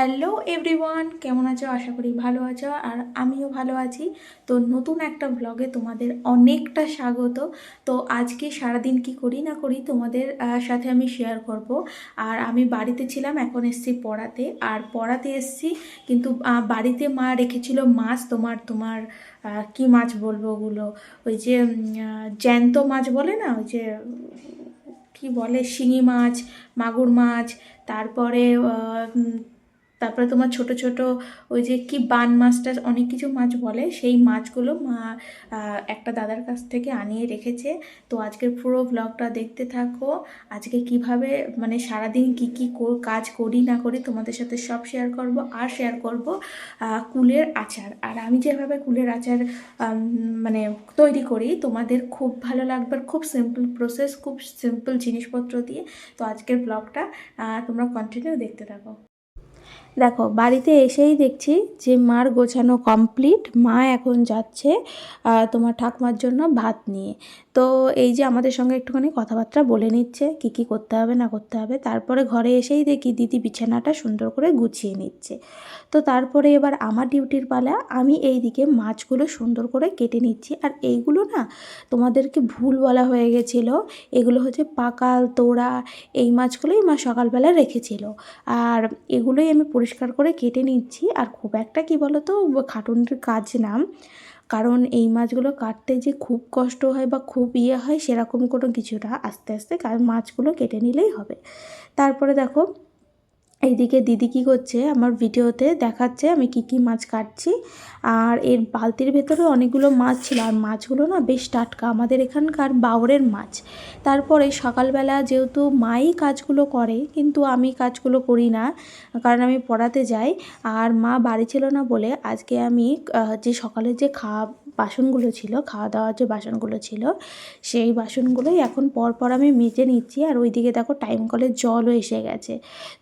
Hello everyone, কেমন আছো? আশা করি ভালো আছো আর আমিও ভালো আছি। তো নতুন একটা ব্লগে তোমাদের অনেকটা স্বাগত। তো আজকে সারাদিন কি করি না করি তোমাদের সাথে আমি শেয়ার করব। আর আমি বাড়িতে ছিলাম, এখন এসছি পড়াতে। আর পড়াতে এসছি, কিন্তু বাড়িতে মা রেখেছিল মাছ, তোমার তোমার কি মাছ বলব ওগুলো? ওই যে জ্যান্ত মাছ বলে না? ওই যে, কি বলে? শিঙি মাছ, মাগুর মাছ, তারপরে তারপরে তোমার ছোট ছোট ওই যে কি বান মাছটা অনেক কিছু মাছ বলে, সেই মাছগুলো মা একটা দাদার কাছ থেকে আনিয়ে রেখেছে। তো আজকের পুরো ব্লগটা দেখতে থাকো। আজকে কীভাবে মানে সারাদিন কি কি কো- কাজ করি না করি তোমাদের সাথে সব শেয়ার করব আর শেয়ার করব কুলের আচার। আর আমি যেভাবে কুলের আচার মানে তৈরি করি, তোমাদের খুব ভালো লাগবে। খুব সিম্পল প্রসেস খুব সিম্পল জিনিসপত্র দিয়ে। তো আজকের ব্লগটা তোমরা কন্টিনিউ দেখতে থাকো। দেখো, বাড়িতে এসেই দেখছি যে মার গোছানো কমপ্লিট মা এখন যাচ্ছে তোমার ঠাকুমার জন্য ভাত নিয়ে। তো এই যে আমাদের সঙ্গে একটুখানি কথাবার্তা বলে নিচ্ছে, কি কি করতে হবে, না করতে হবে। তারপরে ঘরে এসেই দেখি দিদি বিছানাটা সুন্দর করে গুছিয়ে নিচ্ছে। তো তারপরে এবার আমার ডিউটির পালা, আমি এই দিকে মাছগুলো সুন্দর করে কেটে নিচ্ছি। আর এইগুলো না তোমাদেরকে ভুল বলা হয়ে গেছিল। এগুলো হচ্ছে পাকাল, তোড়া, এই মাছগুলোই মা সকালবেলা রেখেছিল। আর এগুলোই আমি পরিষ্কার করে কেটে নিচ্ছি। আর খুব একটা কি বলো তো খাটুনির কাজ না। কারণ এই মাছগুলো কাটতে যে খুব কষ্ট হয় বা খুব ইয়ে হয় সেরকম কোনো কিছুটা আস্তে আস্তে মাছগুলো কেটে নিলেই হবে। তারপরে দেখো এইদিকে দিদি কী করছে? আমার ভিডিওতে দেখাচ্ছে আমি কি কি মাছ কাটছি। আর এর বালতির ভেতরে অনেকগুলো মাছ ছিল। আর মাছগুলো না বেশ টাটকা। আমাদের এখানকার বাউরের মাছ। তারপরে সকালবেলা যেহেতু মাই কাজগুলো করে, কিন্তু আমি কাজগুলো করি না, কারণ আমি পড়াতে যাই। আর মা বাড়ি ছিল না বলে আজকে আমি যে সকালে যে খাওয়া বাসনগুলো ছিল খাওয়া দাওয়ার যে বাসনগুলো ছিল, সেই বাসনগুলোই এখন পরপর আমি মেজে নিচ্ছি। আর ওইদিকে দেখো টাইম কলের জলও এসে গেছে।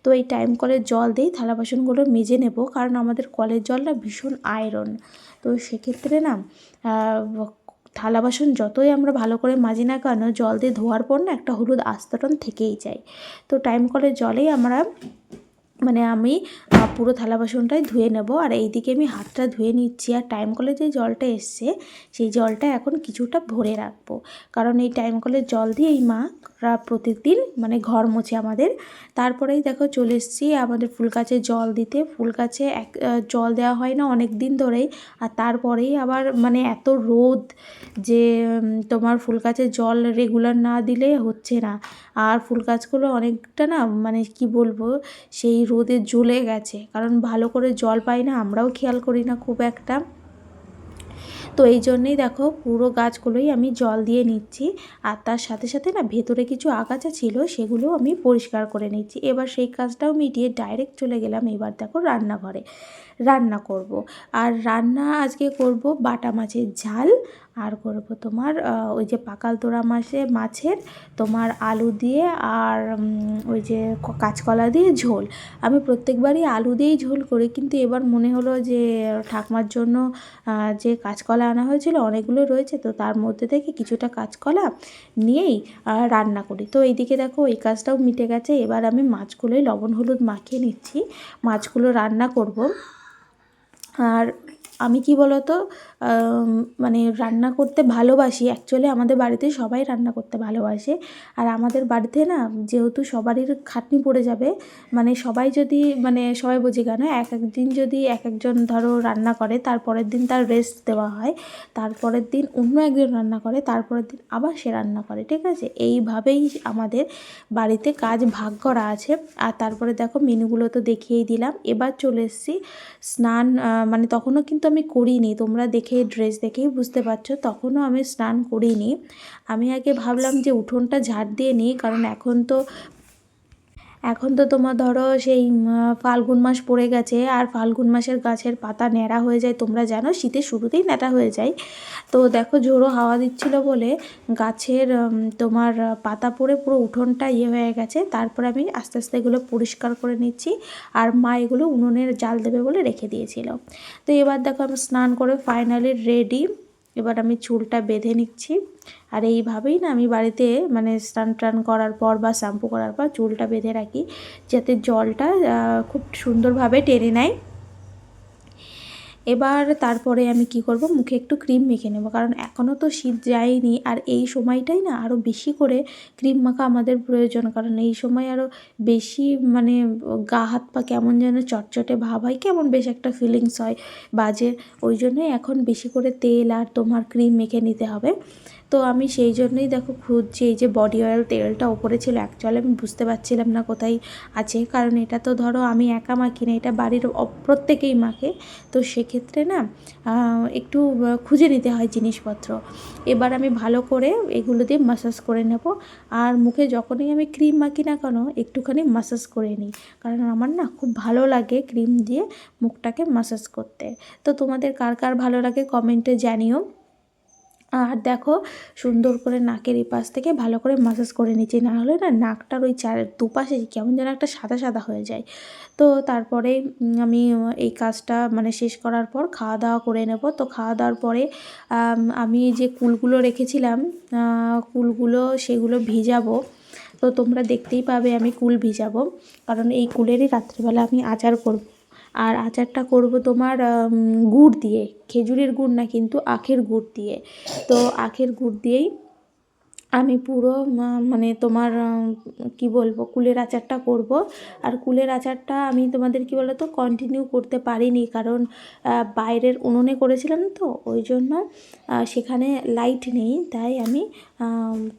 তো এই টাইম কলের জল দিয়েই থালা বাসনগুলো মেজে নেব, কারণ আমাদের কলের জলটা ভীষণ আয়রন তো সেক্ষেত্রে না থালা বাসন যতই আমরা ভালো করে মাজি না কেন, জল দিয়ে ধোয়ার পর না একটা হলুদ আস্তরণ থেকেই যায়। তো টাইম কলের জলেই আমরা মানে আমি পুরো থালা বাসনটাই ধুয়ে নেব। আর এইদিকে আমি হাতটা ধুয়ে নিচ্ছি। আর টাইম কলে যে জলটা এসছে, সেই জলটা এখন কিছুটা ভরে রাখব। কারণ এই টাইম কলের জল দিয়ে এই মারা প্রতিদিন মানে ঘর মোছে আমাদের। তারপরেই দেখো চলে এসেছি আমাদের ফুল গাছে জল দিতে। ফুল গাছে এক জল দেওয়া হয় না অনেক দিন ধরেই। আর তারপরেই আবার মানে এত রোদ যে তোমার ফুল গাছে জল রেগুলার না দিলে হচ্ছে না। আর ফুল গাছগুলো অনেকটা না মানে কি বলব, সেই রোদে জ্বলে গেছে। কারণ ভালো করে জল পাই না, আমরাও খেয়াল করি না খুব একটা। তো এই জন্যেই দেখো, পুরো গাছগুলোই আমি জল দিয়ে নিচ্ছি। আর তার সাথে সাথে না ভেতরে কিছু আগাছা ছিল সেগুলো আমি পরিষ্কার করে নিচ্ছি। এবার সেই কাজটাও মিটিয়ে ডাইরেক্ট চলে গেলাম এবার দেখো রান্নাঘরে। রান্না করব। আর রান্না আজকে করব বাটা মাছের ঝাল আর করব তোমার ওই যে পাকাল তোরা মাসে মাছের তোমার আলু দিয়ে আর ওই যে কাঁচকলা দিয়ে ঝোল। আমি প্রত্যেকবারই আলু দিয়েই ঝোল করি, কিন্তু এবার মনে হলো যে ঠাকমার জন্য যে কাঁচকলা আনা হয়েছিল অনেকগুলো রয়েছে, তো তার মধ্যে থেকে কিছুটা কাঁচকলা নিয়েই রান্না করি। তো এইদিকে দেখো এই কাজটাও মিটে গেছে, এবার আমি মাছগুলোই লবণ হলুদ মাখিয়ে নিচ্ছি, মাছগুলো রান্না করব। আর আমি কি বলতো মানে রান্না করতে ভালোবাসি। অ্যাকচুয়ালি আমাদের বাড়িতে সবাই রান্না করতে ভালোবাসে। আর আমাদের বাড়িতে না, যেহেতু সবারই খাটনি পড়ে যাবে মানে সবাই যদি মানে সবাই বোঝে কেন এক একদিন যদি এক একজন ধরো রান্না করে, তারপরের দিন তার রেস্ট দেওয়া হয়, তারপরের দিন অন্য একজন রান্না করে, তারপরের দিন আবার সে রান্না করে, ঠিক আছে? এইভাবেই আমাদের বাড়িতে কাজ ভাগ করা আছে। আর তারপরে দেখো মেনুগুলো তো দেখিয়েই দিলাম। এবার চলে এসেছি স্নান মানে তখনও কিন্তু আমি করিনি। তোমরা দেখে ড্রেস দেখেই বুঝতে পারছ তখনও আমি স্নান করিনি। আমি আগে ভাবলাম যে উঠোনটা ঝাড় দিয়ে নিই কারণ এখন তো এখন তো তোমার ধরো সেই ফাল্গুন মাস পড়ে গেছে, আর ফাল্গুন মাসের গাছের পাতা ন্যাড়া হয়ে যায়। তোমরা জানো শীতের শুরুতেই ন্যাড়া হয়ে যায়। তো দেখো ঝোড়ো হাওয়া দিচ্ছিল বলে গাছের তোমার পাতা পড়ে পুরো উঠোনটা ইয়ে হয়ে গেছে। তারপরে আমি আস্তে আস্তে এগুলো পরিষ্কার করে নিচ্ছি আর মা এগুলো উনুনের জাল দেবে বলে রেখে দিয়েছিল। তো এবার দেখো আমি স্নান করে ফাইনালি রেডি এবার আমি চুলটা বেঁধে নিচ্ছি। আর এইভাবেই না আমি বাড়িতে মানে স্নান টান করার পর বা শ্যাম্পু করার পর চুলটা বেঁধে রাখি, যাতে জলটা খুব সুন্দরভাবে টেনে নেয়। এবার তারপরে আমি কি করব? মুখে একটু ক্রিম মেখে নেব। কারণ এখনও তো শীত যায়নি। আর এই সময়টাই না আরও বেশি করে ক্রিম মাখা আমাদের প্রয়োজন। কারণ এই সময় আরও বেশি মানে গা হাত পা কেমন যেন চটচটে ভাব হয়, কেমন বেশ একটা ফিলিংস হয় বাজে। ওই জন্যই এখন বেশি করে তেল আর তোমার ক্রিম মেখে নিতে হবে। তো আমি সেই জন্যই দেখো খুঁজছি, এই যে বডি অয়েল তেলটা ওপরে ছিল। অ্যাকচুয়ালি আমি বুঝতে পারছিলাম না কোথায় আছে। কারণ এটা তো ধরো আমি একা মাখি না, এটা বাড়ির প্রত্যেকেই মাখে। তো সেক্ষেত্রে না একটু খুঁজে নিতে হয় জিনিসপত্র। এবার আমি ভালো করে এগুলো দিয়ে মাসাজ করে নেব। আর মুখে যখনই আমি ক্রিম মাখি না কেন, একটুখানি মাসাজ করে নিই। কারণ আমার না খুব ভালো লাগে ক্রিম দিয়ে মুখটাকে মাসাজ করতে। তো তোমাদের কার কার ভালো লাগে কমেন্টে জানিও। আর দেখো, সুন্দর করে নাকের এই পাশ থেকে ভালো করে মাসাজ করে নিচ্ছি। না হলে না নাকটার ওই চার দুপাশে কেমন যেন একটা সাদা সাদা হয়ে যায়। তো তারপরে আমি এই কাজটা মানে শেষ করার পর খাওয়া দাওয়া করে নেব। তো খাওয়া দাওয়ার পরে, আমি যে কুলগুলো রেখেছিলাম কুলগুলো সেগুলো ভিজাবো। তো তোমরা দেখতেই পাবে আমি কুল ভিজাবো। কারণ এই কুলেরই রাত্রিবেলা আমি আচার করব। আর আচারটা করব তোমার গুড় দিয়ে, খেজুরের গুড় না কিন্তু আখের গুড় দিয়ে। তো আখের গুড় দিয়েই আমি পুরো মানে তোমার কি বলব, কুলের আচারটা করব। আর কুলের আচারটা আমি তোমাদের কি বলতো কন্টিনিউ করতে পারিনি। কারণ বাইরের উনুনে করেছিলাম তো, ওই জন্য সেখানে লাইট নেই। তাই আমি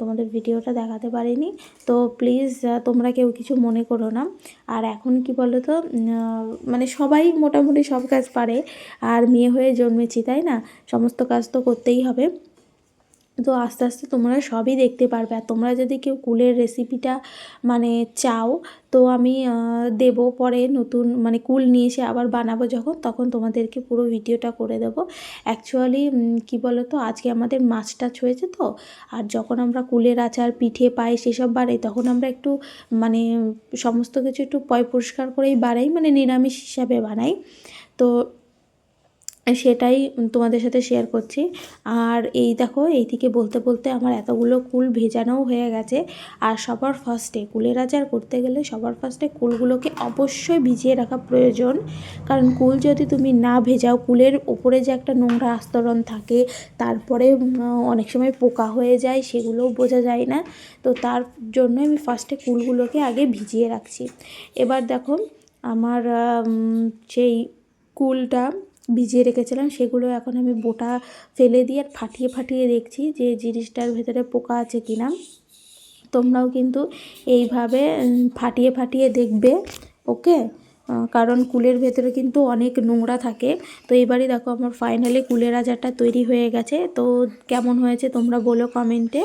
তোমাদের ভিডিওটা দেখাতে পারিনি। তো প্লিজ তোমরা কেউ কিছু মনে করো না। আর এখন কি বলো তো মানে সবাই মোটামুটি সব কাজ পারে। আর মেয়ে হয়ে জন্মেছি, তাই না? সমস্ত কাজ তো করতেই হবে। তো আস্তে আস্তে তোমরা সবই দেখতে পারবে। আর তোমরা যদি কেউ কুলের রেসিপিটা মানে চাও, তো আমি দেবো পরে নতুন মানে কুল নিয়ে এসে আবার বানাবো যখন, তখন তোমাদেরকে পুরো ভিডিওটা করে দেবো। অ্যাকচুয়ালি কী বলো তো আজকে আমাদের মাছ টাছ হয়েছে তো, আর যখন আমরা কুলের আচার, পিঠে পাই সেসব বানাই, তখন আমরা একটু মানে সমস্ত কিছু একটু পয় পরিষ্কার করেই বাড়াই মানে নিরামিষ হিসাবে বানাই। তো সেটাই তোমাদের সাথে শেয়ার করছি। আর এই দেখো, এই এইদিকে বলতে বলতে আমার এতগুলো কুল ভেজানোও হয়ে গেছে। আর সবার ফার্স্টে কুলের আচার করতে গেলে সবার ফার্স্টে কুলগুলোকে অবশ্যই ভিজিয়ে রাখা প্রয়োজন। কারণ কুল যদি তুমি না ভেজাও, কুলের ওপরে যে একটা নোংরা আস্তরণ থাকে, তারপরে অনেক সময় পোকা হয়ে যায়, সেগুলোও বোঝা যায় না। তো তার জন্য আমি ফার্স্টে কুলগুলোকে আগে ভিজিয়ে রাখছি। এবার দেখো, আমার সেই কুলটা ভিজিয়ে রেখেছিলাম, সেগুলো এখন আমি বোটা ফেলে দিয়ে আর ফাটিয়ে ফাটিয়ে দেখছি যে জিনিসটার ভেতরে পোকা আছে কি না তোমরাও কিন্তু এইভাবে ফাটিয়ে ফাটিয়ে দেখবে, ওকে? কারণ কুলের ভেতরে কিন্তু অনেক নোংরা থাকে। তো এবারই দেখো আমার ফাইনালি কুলের আচারটা তৈরি হয়ে গেছে। তো কেমন হয়েছে তোমরা বলো কমেন্টে।